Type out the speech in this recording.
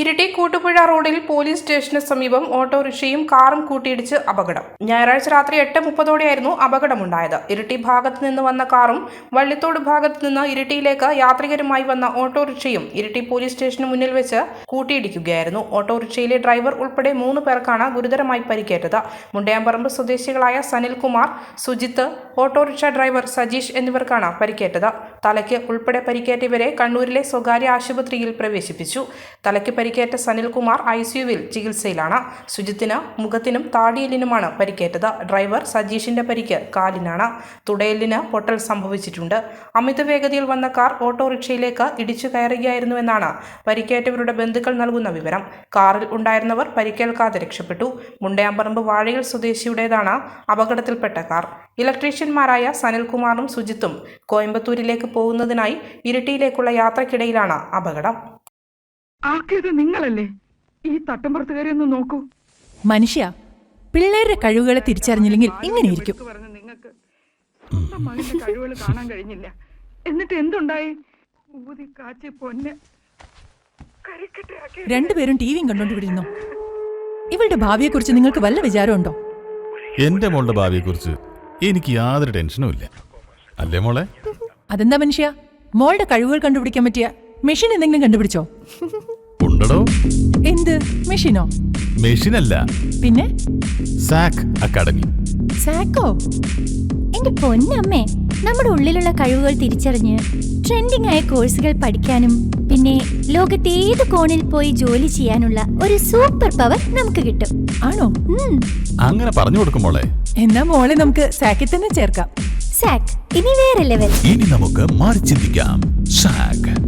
ഇരിട്ടി കൂട്ടുപുഴ റോഡിൽ പോലീസ് സ്റ്റേഷന് സമീപം ഓട്ടോറിക്ഷയും കാറും കൂട്ടിയിടിച്ച് അപകടം. ഞായറാഴ്ച രാത്രി എട്ട് മുപ്പതോടെയായിരുന്നു അപകടമുണ്ടായത്. ഇരിട്ടി ഭാഗത്ത് നിന്ന് വന്ന കാറും വള്ളിത്തോട് ഭാഗത്ത് നിന്ന് ഇരിട്ടിയിലേക്ക് യാത്രികരുമായി വന്ന ഓട്ടോറിക്ഷയും ഇരിട്ടി പോലീസ് സ്റ്റേഷന് മുന്നിൽ വെച്ച് കൂട്ടിയിടിക്കുകയായിരുന്നു. ഓട്ടോറിക്ഷയിലെ ഡ്രൈവർ ഉൾപ്പെടെ മൂന്ന് പേർക്കാണ് ഗുരുതരമായി പരിക്കേറ്റത്. മുണ്ടയാമ്പറമ്പ് സ്വദേശികളായ സനിൽകുമാർ സുജിത്ത് ഓട്ടോറിക്ഷ ഡ്രൈവർ സജീഷ് എന്നിവർക്കാണ് പരിക്കേറ്റത്. തലയ്ക്ക് ഉൾപ്പെടെ പരിക്കേറ്റവരെ കണ്ണൂരിലെ സ്വകാര്യ ആശുപത്രിയിൽ പ്രവേശിപ്പിച്ചു. തലയ്ക്ക് പരിക്കേറ്റ സനിൽകുമാർ ഐ സിയുവിൽ ചികിത്സയിലാണ്. സുജിത്തിന് മുഖത്തിനും താടിയെല്ലിനുമാണ് പരിക്കേറ്റത്. ഡ്രൈവർ സജീഷിന്റെ പരിക്ക് കാലിനാണ്. തുടയെല്ലിന് പൊട്ടൽ സംഭവിച്ചിട്ടുണ്ട്. അമിത വേഗതയിൽ വന്ന കാർ ഓട്ടോറിക്ഷയിലേക്ക് ഇടിച്ചു കയറുകയായിരുന്നുവെന്നാണ് പരിക്കേറ്റവരുടെ ബന്ധുക്കൾ നൽകുന്ന വിവരം. കാറിൽ ഉണ്ടായിരുന്നവർ പരിക്കേൽക്കാതെ രക്ഷപ്പെട്ടു. മുണ്ടയാമ്പറമ്പ് വാഴയിൽ സ്വദേശിയുടേതാണ് അപകടത്തിൽപ്പെട്ട കാർ. ഇലക്ട്രീഷ്യന്മാരായ സനിൽകുമാറും സുജിത്തും കോയമ്പത്തൂരിലേക്ക് പോകുന്നതിനായി ഇരിട്ടിയിലേക്കുള്ള യാത്രക്കിടയിലാണ് അപകടം. ആക്കിയത് നിങ്ങളല്ലേ? ഈ തട്ടമ്പുറത്തുകാരി ഒന്ന് നോക്കൂ. മനുഷ്യ പിള്ളേരുടെ കഴിവുകളെ തിരിച്ചറിഞ്ഞില്ലെങ്കിൽ ഇങ്ങനെയിരിക്കും. നിങ്ങൾക്ക് മകന്റെ കഴിവുകൾ കാണാൻ കഴിഞ്ഞില്ല. എന്നിട്ട് എന്തുണ്ടായി? ഊതി കാച്ചി പൊന്ന്. കരിക്കട്ടയാക്കി രണ്ടുപേരും ടിവിയും കണ്ടോണ്ടിരുന്നു ഇവളുടെ ഭാവിയെക്കുറിച്ച് നിങ്ങൾക്ക് വല്ല വിചാരമുണ്ടോ? എന്റെ മോളുടെ ഭാവിയെക്കുറിച്ച് എനിക്ക് യാതൊരു ടെൻഷനും ഇല്ല. അല്ലേ മോളെ? അതെന്താ മനുഷ്യ? മോളുടെ കഴിവുകൾ കണ്ടുപിടിക്കാൻ പറ്റിയ മെഷീൻ എന്തെങ്കിലും കണ്ടുപിടിച്ചോ? ഉണ്ടടോ? എന്ത്? മെഷീനോ? മെഷീനല്ല. പിന്നെ? സാക് അക്കാഡമി. സാക്കോ? എന്റെ പൊന്നമ്മേ നമ്മുടെ ഉള്ളിലുള്ള കഴിവുകൾ തിരിച്ചറിഞ്ഞ് ട്രെൻഡിംഗ് ആയ കോഴ്സുകൾ പഠിക്കാനും പിന്നെ ലോകത്തെ ഏത് കോണിൽ പോയി ജോലി ചെയ്യാനുള്ള ഒരു സൂപ്പർ പവർ നമുക്ക് കിട്ടും. ആണോ? അങ്ങനെ പറഞ്ഞു കൊടുക്കും മോളെ. എന്നാ മോളെ നമുക്ക് സാക്കിൽ തന്നെ ചേർക്കാം. സാക്ക് ഇനി വേറെ ലെവൽ. ഇനി നമുക്ക് മാറി ചിന്തിക്കാം. സാക്